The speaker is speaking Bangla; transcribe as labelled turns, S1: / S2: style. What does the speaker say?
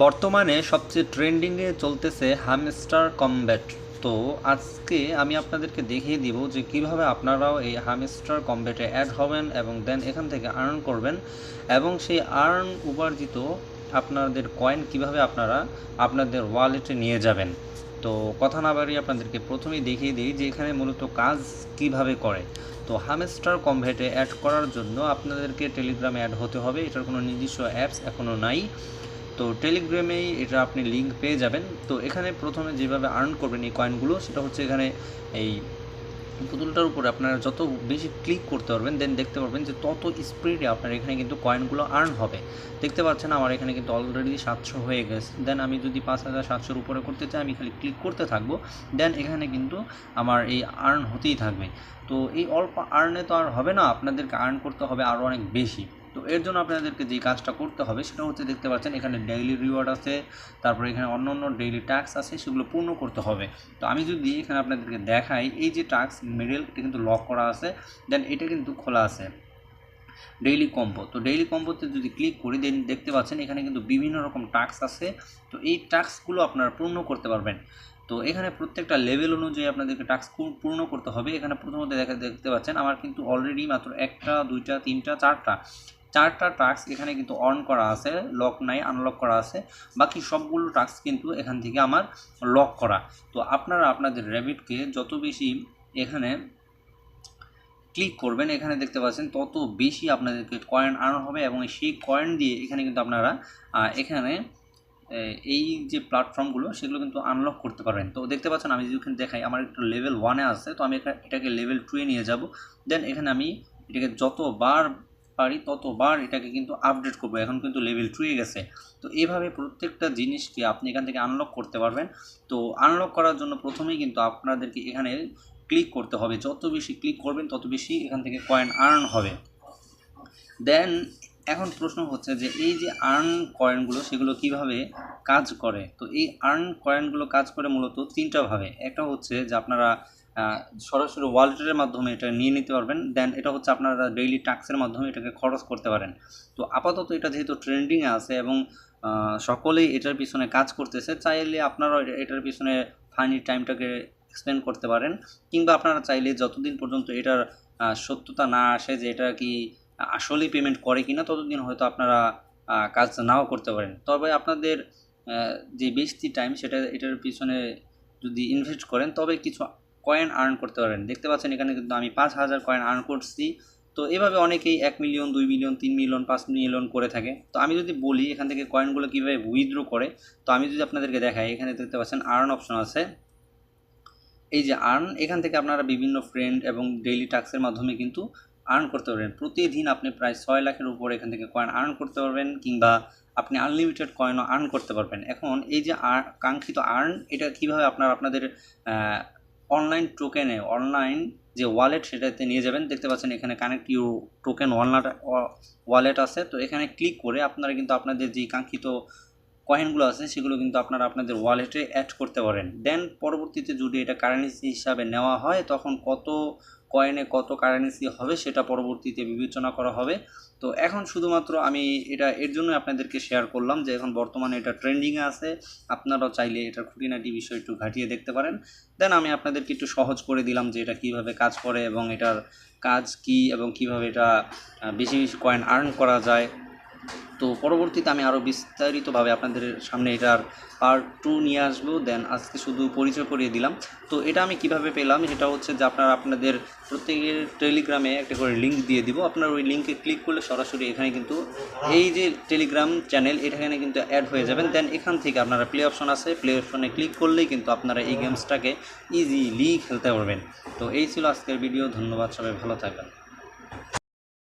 S1: বর্তমানে সবচেয়ে ট্রেন্ডিংয়ে চলতেছে হামস্টার কমব্যাট তো আজকে আমি আপনাদেরকে দেখিয়ে দিব যে কীভাবে আপনারাও এই হামস্টার কমব্যাটে অ্যাড হবেন এবং দেন এখান থেকে আর্ন করবেন এবং সেই আর্ন উপার্জিত আপনাদের কয়েন কীভাবে আপনারা আপনাদের ওয়ালেটে নিয়ে যাবেন। তো কথা না বাড়িয়ে আপনাদেরকে প্রথমেই দেখিয়ে দিই যে এখানে মূলত কাজ কীভাবে করে। তো হামস্টার কমভেটে অ্যাড করার জন্য আপনাদেরকে টেলিগ্রামে অ্যাড হতে হবে। এটার কোনো নির্দিষ্ট অ্যাপস এখনও নাই। তো টেলিগ্রামেই এটা আপনি লিঙ্ক পেয়ে যাবেন। তো এখানে প্রথমে যেভাবে আর্ন করবেন এই কয়েনগুলো সেটা হচ্ছে এখানে এই পুতুলটার উপরে আপনারা যত বেশি ক্লিক করতে পারবেন দেন দেখতে পারবেন যে তত স্পিডে আপনার এখানে কিন্তু কয়েনগুলো আর্ন হবে। দেখতে পাচ্ছেন আমার এখানে কিন্তু অলরেডি সাতশো হয়ে গেছে। দেন আমি যদি পাঁচ হাজার সাতশোর উপরে করতে চাই, আমি খালি ক্লিক করতে থাকব। দেন এখানে কিন্তু আমার এই আর্ন হতেই থাকবে। তো এই অল্প আর্নে তো আর হবে না, আপনাদেরকে আর্ন করতে হবে আরও অনেক বেশি। তো এর জন্য আপনাদেরকে যে কাজটা করতে হবে সেটা হচ্ছে দেখতে পাচ্ছেন, এখানে ডেইলি রিওয়ার্ড আছে, তারপরে এখানে অন্য অন্য ডেইলি ট্যাক্স আছে, সেগুলো পূর্ণ করতে হবে। তো আমি যদি এখানে আপনাদেরকে দেখাই, এই যে ট্যাক্স মিডল এটা কিন্তু লক করা আছে দেন এটা কিন্তু খোলা আছে। ডেইলি কম্পো তো ডেইলি কম্পোতে যদি ক্লিক করি দেন দেখতে পাচ্ছেন এখানে কিন্তু বিভিন্ন রকম টাস্ক আছে, তো এই টাস্কগুলো আপনারা পূর্ণ করতে পারবেন। তো এখানে প্রত্যেকটা লেভেল অনুযায়ী আপনাদেরকে টাস্ক পূর্ণ করতে হবে। এখানে প্রথমত দেখা, দেখতে পাচ্ছেন, আমার কিন্তু অলরেডি মাত্র একটা, দুইটা, তিনটা, চারটা চারটা টাস্ক এখানে কিন্তু অন করা আছে লক নাই আনলক করা আছে। বাকি সবগুলো টাস্ক কিন্তু এখান থেকে আমার লক করা। তো আপনারা আপনাদের র্যাবিটকে যত বেশি এখানে ক্লিক করবেন, এখানে দেখতে পাচ্ছেন, তত বেশি আপনাদেরকে কয়েন আর্ন হবে এবং সেই কয়েন দিয়ে এখানে কিন্তু আপনারা এখানে এই যে প্ল্যাটফর্মগুলো সেগুলো কিন্তু আনলক করতে পারবেন। তো দেখতে পাচ্ছেন, আমি যদি দেখাই, আমার একটু লেভেল ওয়ানে আছে, তো আমি এটাকে লেভেল টুয়ে নিয়ে যাব। দেন এখানে আমি এটাকে যতবার পারি, ততবার এটাকে কিন্তু আপডেট করব। এখন কিন্তু লেভেল টুয়ে গেছে। তো এইভাবে প্রত্যেকটা জিনিসকে আপনি এখান থেকে আনলক করতে পারবেন। তো আনলক করার জন্য প্রথমেই কিন্তু আপনাদেরকে এখানে ক্লিক করতে হবে। যত বেশি ক্লিক করবেন, তত বেশি এখান থেকে কয়েন আর্ন হবে। দেন এখন প্রশ্ন হচ্ছে যে, এই যে আর্ন কয়েনগুলো সেগুলো কীভাবে কাজ করে? তো এই আর্ন কয়েনগুলো কাজ করে মূলত তিনটাভাবে একটা হচ্ছে যে আপনারা সরাসরি ওয়ালেটের মাধ্যমে এটা নিয়ে নিতে পারবেন। দেন এটা হচ্ছে আপনারা ডেইলি ট্যাক্সের মাধ্যমে এটাকে খরচ করতে পারেন। তো আপাতত এটা যেহেতু ট্রেন্ডিংয়ে আছে এবং সকলেই এটার পিছনে কাজ করতেছে, চাইলে আপনারাও এটা- এটার পিছনে ফানি টাইমটাকে এক্সপেন্ড করতে পারেন। কিংবা আপনারা চাইলে যতদিন পর্যন্ত এটার সত্যতা না আসে যে এটা কি আসলেই পেমেন্ট করে কিনা, ততদিন হয়তো আপনারা কাজ নাও করতে পারেন। তবে আপনাদের যে বেশি টাইম সেটা, এটার পিছনে যদি ইনভেস্ট করেন, তবে কিছু কয়েন আর্ন করতে পারেন। দেখতে পাচ্ছেন এখানে কিন্তু আমি পাঁচ হাজার কয়েন আর্ন করছি। তো এভাবে অনেকেই এক মিলিয়ন দুই মিলিয়ন তিন মিলিয়ন পাঁচ মিলিয়ন করে থাকে। তো আমি যদি বলি এখান থেকে কয়েনগুলো কীভাবে উইথড্র করে, তো আমি যদি আপনাদেরকে দেখাই, এখানে দেখতে পাচ্ছেন আর্ন অপশন আছে। এই যে আর্ন এখান থেকে আপনারা বিভিন্ন ফ্রেন্ড এবং ডেইলি টাস্কের মাধ্যমে কিন্তু আর্ন করতে পারবেন। প্রতিদিন আপনি প্রায় ছয় লাখের উপর এখান থেকে কয়েন আর্ন করতে পারবেন কিংবা আপনি আনলিমিটেড কয়েনও আর্ন করতে পারবেন। এখন এই যে কাঙ্ক্ষিত আর্ন এটা কীভাবে আপনার আপনাদের অনলাইন টোকেনে অনলাইন যে ওয়ালেট সেটাতে নিয়ে যাবেন, দেখতে পাচ্ছেন এখানে connect you token wallet wallet আছে। তো এখানে ক্লিক করে আপনারা কিন্তু আপনাদের যে কাঙ্ক্ষিত কয়েনগুলো আছে, সেগুলো কিন্তু আপনারা আপনাদের ওয়ালেটে অ্যাড করতে পারেন। দেন পরবর্তীতে যদি এটা কারেন্সি হিসাবে নেওয়া হয়, তখন কত কয়েনে কত কারেন্সি হবে সেটা পরবর্তীতে বিবেচনা করা হবে। তো এখন শুধুমাত্র আমি এটা, এর জন্য আপনাদেরকে শেয়ার করলাম যে এখন বর্তমানে এটা ট্রেন্ডিংয়ে আছে। আপনারাও চাইলে এটা খুঁটিনাটি বিষয় একটু ঘাটিয়ে দেখতে পারেন। দেন আমি আপনাদেরকে একটু সহজ করে দিলাম যে এটা কীভাবে কাজ করে এবং এটার কাজ কি এবং কীভাবে এটা বেশি বেশি কয়েন আর্ন করা যায়। তো পরবর্তীতে আমি আরও বিস্তারিতভাবে আপনাদের সামনে এটার পার্ট টু নিয়ে আসব দেন আজকে শুধু পরিচয় করিয়ে দিলাম। তো এটা আমি কীভাবে পেলাম? সেটা হচ্ছে যে আপনারা আপনাদের প্রত্যেকের টেলিগ্রামে একটা করে লিঙ্ক দিয়ে দিব। আপনার ওই লিঙ্কে ক্লিক করলে সরাসরি এখানে কিন্তু এই যে টেলিগ্রাম চ্যানেল এখানে কিন্তু অ্যাড হয়ে যাবেন। দেন এখান থেকে আপনারা প্লে অপশন আছে। প্লে অপশনে ক্লিক করলেই কিন্তু আপনারা এই গেমসটাকে ইজিলি খেলতে পারবেন। তো এই ছিল আজকের ভিডিও ধন্যবাদ। সবাই ভালো থাকবেন।